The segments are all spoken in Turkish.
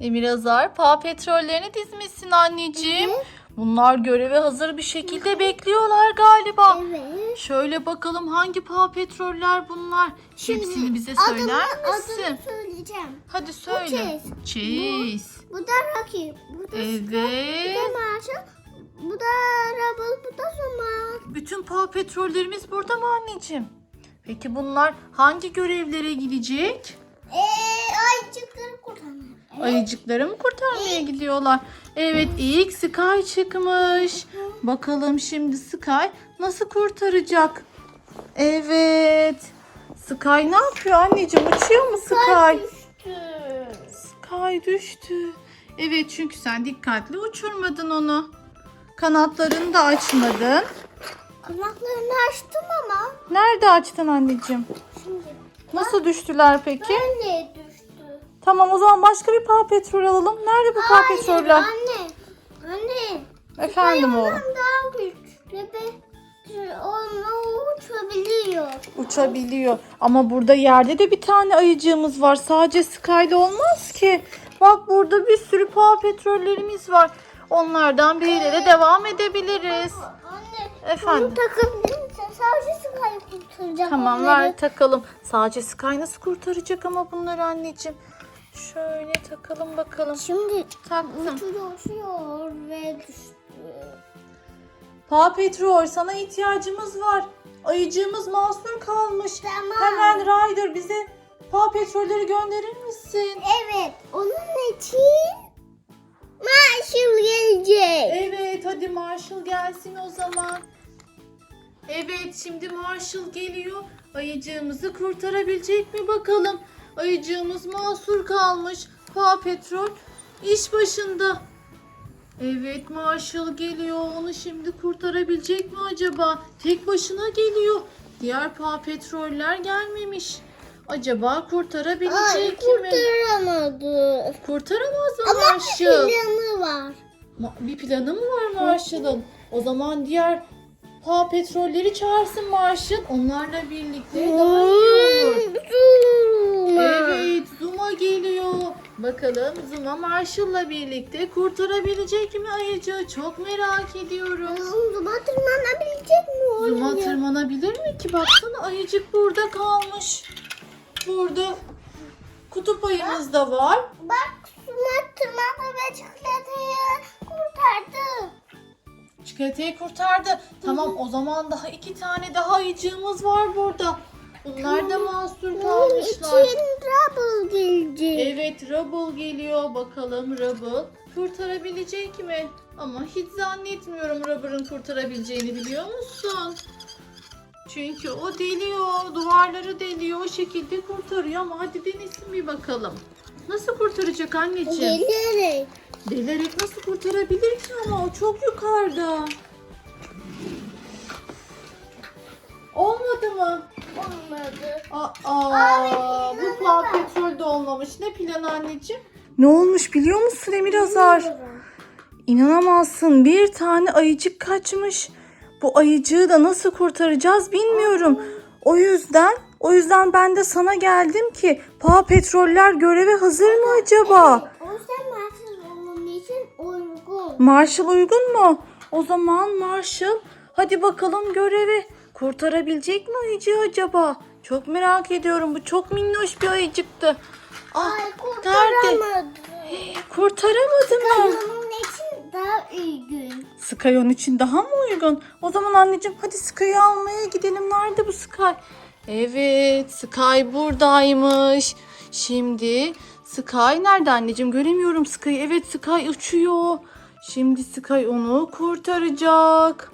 Emir Azar paw petrollerini dizmişsin anneciğim. Bunlar göreve hazır bir şekilde bekliyorlar galiba. Evet. Şöyle bakalım hangi paw petroller bunlar? Şimdi Hepsini bize adını- söyler Adını misin? söyleyeceğim. Hadi söyle. Chase. Chase. Bu da Rocky. Bu da Bu Evet. da Marshall. Bu da Rubble. Bu da Zuma. Bütün paw petrollerimiz burada mı anneciğim? Peki bunlar hangi görevlere gidecek? Eee. Evet. Ayıcıkları mı kurtarmaya gidiyorlar? Evet ilk Sky çıkmış. Bakalım şimdi Sky nasıl kurtaracak? Evet. Sky ne yapıyor anneciğim? Uçuyor mu Sky? Düştü. Sky düştü. Evet çünkü sen dikkatli uçurmadın onu. Kanatlarını da açmadın. Kanatlarını açtım ama. Nerede açtın anneciğim? Şimdi Nasıl düştüler peki? böyle düştü. Tamam o zaman başka bir paw petrol alalım. Nerede bu paw Hayır, petroller? Anne. Anne. Efendim oğlum. Daha güçlü ve onu uçabiliyor. Uçabiliyor. Ama burada yerde de bir tane ayıcığımız var. Sadece Sky'da olmaz ki. Bak burada bir sürü paw petrollerimiz var. Onlardan biriyle de devam edebiliriz. Anne. Efendim? Bunu takabilir misin? Sadece Sky'ı kurtaracak. Tamam onları. ver takalım. Sadece Sky nasıl kurtaracak ama bunları anneciğim. Şöyle takalım bakalım. Şimdi Taktım. uçuyor, ve düştü. Paw Petrol sana ihtiyacımız var. Ayıcığımız mahsur kalmış. Tamam. Hemen Ryder bize Paw Petrolleri gönderir misin? Evet. Onun için Marshall gelecek. Evet hadi Marshall gelsin o zaman. Evet şimdi Marshall geliyor. Ayıcığımızı kurtarabilecek mi bakalım. Ayıcığımız mahsur kalmış. Paw Petrol iş başında. Evet Marshall geliyor. Onu şimdi kurtarabilecek mi acaba? Tek başına geliyor. Diğer Paw Petroller gelmemiş. Acaba Ay kurtarabilecek mi? kurtaramadı. Kurtaramaz mı Ama Marshall? bir planı var. Ma- Bir planı mı var Marshall'ın? O zaman diğer Paw Petrolleri çağırsın Marshall. Onlarla birlikte daha iyi olur. Evet Zuma geliyor. Bakalım Zuma Marshall'la birlikte kurtarabilecek mi ayıcığı? Çok merak ediyorum. Zuma tırmanabilecek mi o? Zuma tırmanabilir mi ki? Baksana ayıcık burada kalmış. Burada kutup ayımız da var. Bak Zuma tırmandı ve çikolatayı kurtardı. Çikolatayı kurtardı. Tamam o zaman daha iki tane daha ayıcığımız var burada. Bunlar da mahsur Onun kalmışlar. için Rubble gelecek. Evet Rubble geliyor. Bakalım Rubble kurtarabilecek mi? Ama hiç zannetmiyorum Rubble'ın kurtarabileceğini biliyor musun? Çünkü o deliyor. Duvarları deliyor. O şekilde kurtarıyor ama hadi denesin bir bakalım. Nasıl kurtaracak anneciğim? Gelerek. Delerek nasıl kurtarabilir ki ama o çok yukarıda. Olmadı mı? Olmadı. Aa, bu paw petrol de olmamış. Ne planı anneciğim? Ne olmuş biliyor musun Emir Azar? İnanamazsın bir tane ayıcık kaçmış. Bu ayıcığı da nasıl kurtaracağız bilmiyorum. O yüzden o yüzden ben de sana geldim ki paw petroller göreve hazır mı acaba? O yüzden Marshall onun için uygun. Marshall uygun mu? O zaman Marshall hadi bakalım göreve. Kurtarabilecek mi ayıcığı acaba? Çok merak ediyorum. Bu çok minnoş bir ayıcıktı. Ah, Ay kurtaramadı. Kurtaramadı mı? Onun için daha uygun. Sky onun için daha mı uygun? O zaman anneciğim hadi Sky'ı almaya gidelim. Nerede bu Sky? Evet Sky buradaymış. Şimdi Sky nerede anneciğim? Göremiyorum Sky'ı. Evet Sky uçuyor. Şimdi Sky onu kurtaracak.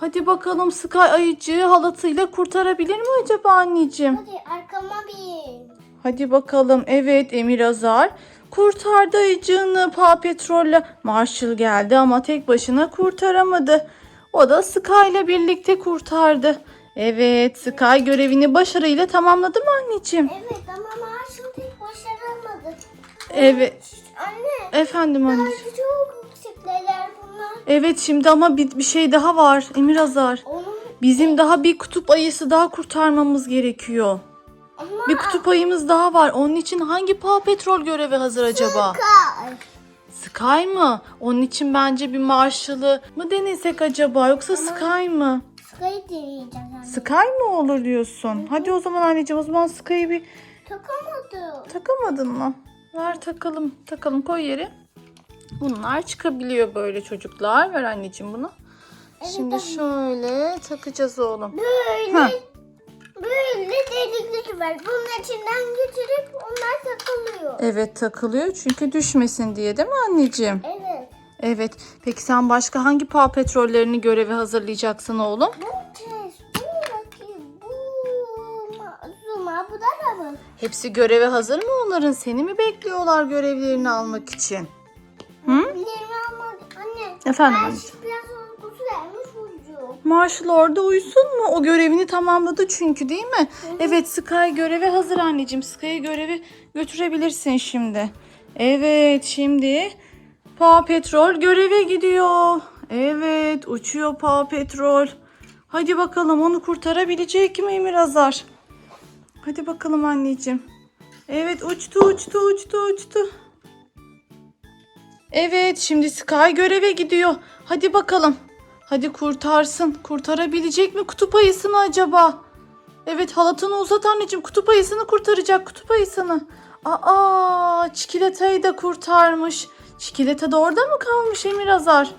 Hadi bakalım Sky ayıcığı halatıyla kurtarabilir mi acaba anneciğim? Hadi arkama bin. Hadi bakalım. Evet Emir Azar kurtardı ayıcığını Paw Petrol'le. Marshall geldi ama tek başına kurtaramadı. O da Sky ile birlikte kurtardı. Evet Sky görevini başarıyla tamamladı mı anneciğim? Evet ama Marshall tek başaramadı. Evet. Anne. Efendim anne. Bence çok. Evet şimdi ama bir, bir şey daha var Emir Azar. Onun Bizim daha bir kutup ayısı daha kurtarmamız gerekiyor. ama Bir kutup ayımız daha var. Onun için hangi Paw Patrol görevi hazır acaba? Kay. Sky mı? Onun için bence bir Marshall'ı mı denesek acaba yoksa Sky mı? Sky'ı deneyeceğim. Yani. Sky mı olur diyorsun? Hadi o zaman anneciğim o zaman Sky'ı bir Takamadım. takamadın mı? Ver takalım. Takalım koy yere. Bunlar çıkabiliyor böyle çocuklar. Ver anneciğim bunu. Şimdi anne. şöyle takacağız oğlum. Böyle Ha. böyle delikleri var. Bunun içinden geçirip onlar takılıyor. Evet takılıyor çünkü düşmesin diye değil mi anneciğim? Evet. Evet. Peki sen başka hangi Paw Patrol'lerini görevi hazırlayacaksın oğlum? Bu test, bu rakip, bu ma- zuma, bu da rabıl. Hepsi göreve hazır mı onların? Seni mi bekliyorlar görevlerini almak için? Efendim Ben anneciğim. biraz uykusu gelmiş uyuyor. Marshall orada uyusun mu? O görevini tamamladı çünkü değil mi? Evet Sky göreve hazır anneciğim. Sky'ı görevi götürebilirsin şimdi. Evet şimdi Paw Patrol göreve gidiyor. Evet uçuyor Paw Patrol. Hadi bakalım onu kurtarabilecek mi Emir Azar? Hadi bakalım anneciğim. Evet uçtu uçtu uçtu uçtu. Evet şimdi Sky göreve gidiyor. Hadi bakalım. Hadi kurtarsın. Kurtarabilecek mi kutup ayısını acaba? Evet halatını uzat anneciğim. Kutup ayısını kurtaracak kutup ayısını. Aa çikolatayı da kurtarmış. Çikolata da orada mı kalmış Emir Azar?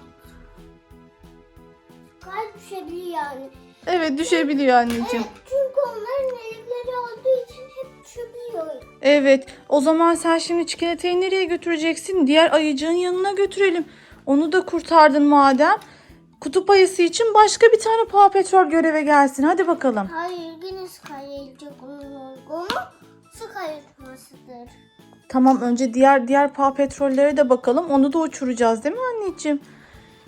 Kalp düşebilir yani. Evet düşebiliyor anneciğim. Evet, çünkü onların delikleri olduğu için hep düşebiliyor. Evet o zaman sen şimdi çikolatayı nereye götüreceksin? Diğer ayıcığın yanına götürelim. Onu da kurtardın madem. Kutup ayısı için başka bir tane Paw Patrol göreve gelsin. Hadi bakalım. Hayır yine gelecek onun uygunu. Sky. Tamam önce diğer diğer Paw Patrol'lere de bakalım. Onu da uçuracağız değil mi anneciğim?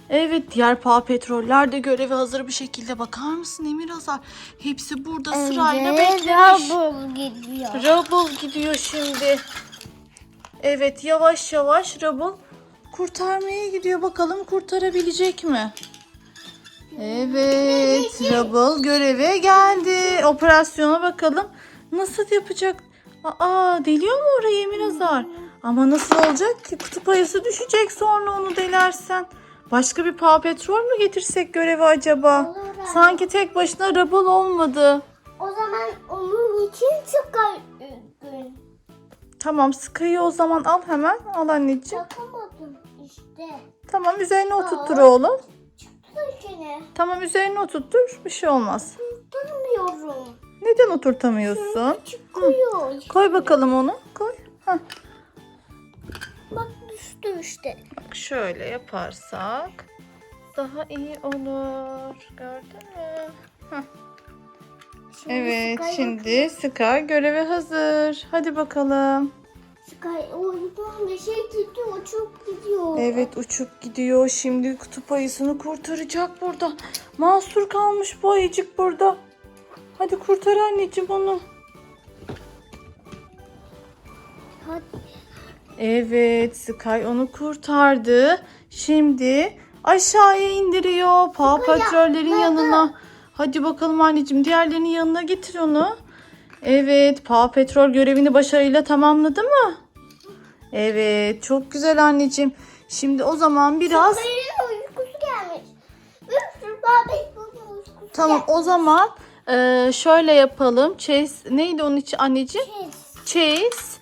Evet diğer Paw Patrol'ler de göreve hazır bir şekilde bakar mısın Emir Azar? Hepsi burada sırayla beklemiş. Rubble gidiyor. Rubble gidiyor şimdi. Evet yavaş yavaş Rubble kurtarmaya gidiyor. Bakalım kurtarabilecek mi? Evet Rubble göreve geldi. Operasyona bakalım. Nasıl yapacak? Aa deliyor mu orayı Emir Azar? Ama nasıl olacak ki? Kutup ayısı düşecek sonra onu delersen. Başka bir Paw Patrol mü getirsek görevi acaba? Olur abi. Sanki tek başına Rubble olmadı. O zaman onun için Sky uygun. Tamam Sky'ı o zaman al hemen. Al anneciğim. Takamadım işte. Tamam üzerine oturttur oğlum. Çıktı içine. Tamam üzerine oturttur. Bir şey olmaz. Tutamıyorum. Neden oturtamıyorsun? Çıkıyor. Koy bakalım onu. Koy. Heh. Düştü işte. Bak şöyle yaparsak daha iyi olur. Gördün mü? Heh. Şimdi Evet Sky- şimdi Sky görevi hazır. Hadi bakalım. Sky uygun bir şey gitti uçup gidiyor. Evet uçup gidiyor. Şimdi kutup ayısını kurtaracak burada. Mahsur kalmış bu ayıcık burada. Hadi kurtar anneciğim onu. Hadi. Evet, Sky onu kurtardı. Şimdi aşağıya indiriyor. Paw Patrollerin yanına. Hadi bakalım anneciğim, diğerlerinin yanına getir onu. Evet, Paw Patrol görevini başarıyla tamamladı mı? Evet, çok güzel anneciğim. Şimdi o zaman biraz... Uykusu gelmiş. Tamam o zaman şöyle yapalım. Chase neydi onun için anneciğim? gelmiş. Chase,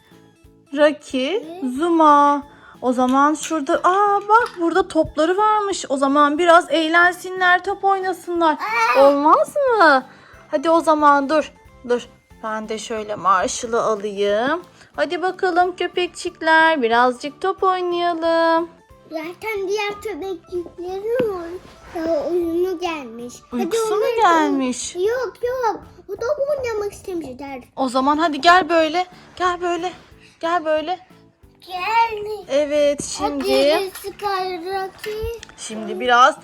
Rocky, Zuma. O zaman şurada aa bak burada topları varmış. O zaman biraz eğlensinler, top oynasınlar. Olmaz mı? Hadi o zaman dur. Dur. Ben de şöyle Marshall'ı alayım. Hadi bakalım köpekçikler birazcık top oynayalım. Zaten diğer köpekçiklerin. Daha oyunu gelmiş. Uykusu mu gelmiş? Yok yok. O da oynamak istemişler. O zaman hadi gel böyle. Gel böyle. Gel böyle. Geldi. Evet şimdi şimdi biraz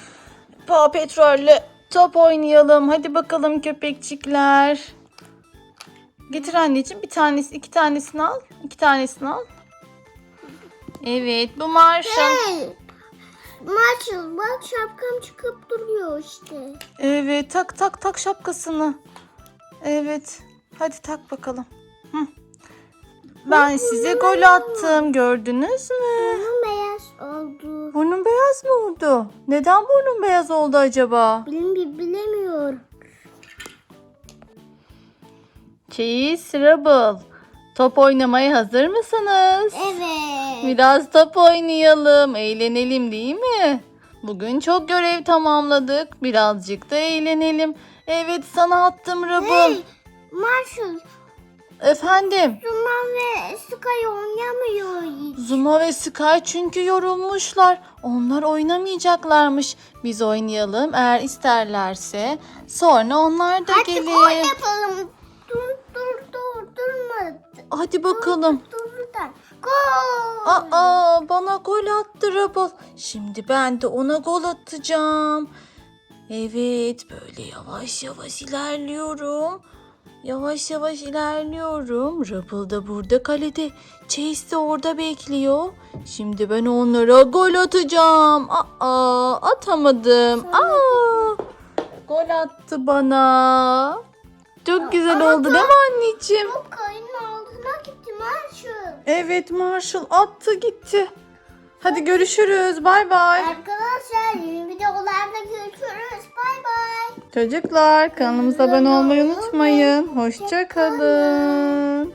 Paw Patrol'le top oynayalım. Hadi bakalım köpekçikler. Getir anneciğim bir tanesi iki tanesini al. iki tanesini al. Evet bu Marshall. Marshall bak şapkam çıkıp duruyor işte. Evet tak tak tak şapkasını. Evet hadi tak bakalım. Hı. Ben size gol attım. Gördünüz mü? Bunun beyaz oldu. Burnun beyaz mı oldu? Neden burnun beyaz oldu acaba? Bilmi bilemiyorum. Cheese Rubble. Top oynamaya hazır mısınız? Evet. Biraz top oynayalım, eğlenelim değil mi? Bugün çok görev tamamladık. Birazcık da eğlenelim. Evet sana attım Rubble. Hey, Marshall, Efendim? Zuma ve Sky oynamıyor. Zuma ve Sky çünkü yorulmuşlar. Onlar oynamayacaklarmış. Biz oynayalım eğer isterlerse. Sonra onlar da Hadi gelir. gol yapalım. Dur dur dur durma. Hadi bakalım. Dur buradan. Gol. Aa bana gol attı Rubble. Şimdi ben de ona gol atacağım. Evet böyle yavaş yavaş ilerliyorum. Yavaş yavaş ilerliyorum. Rubble da burada kalede. Chase de orada bekliyor. Şimdi ben onlara gol atacağım. Aa atamadım. Aa gol attı bana. Çok güzel oldu değil mi anneciğim? Bu kayın altına gitti Marshall. Evet Marshall attı gitti. Hadi görüşürüz. Bay bay. Arkadaşlar yeni videolarda görüşürüz. Bay bay. Çocuklar kanalımıza abone olmayı unutmayın. Hoşça kalın.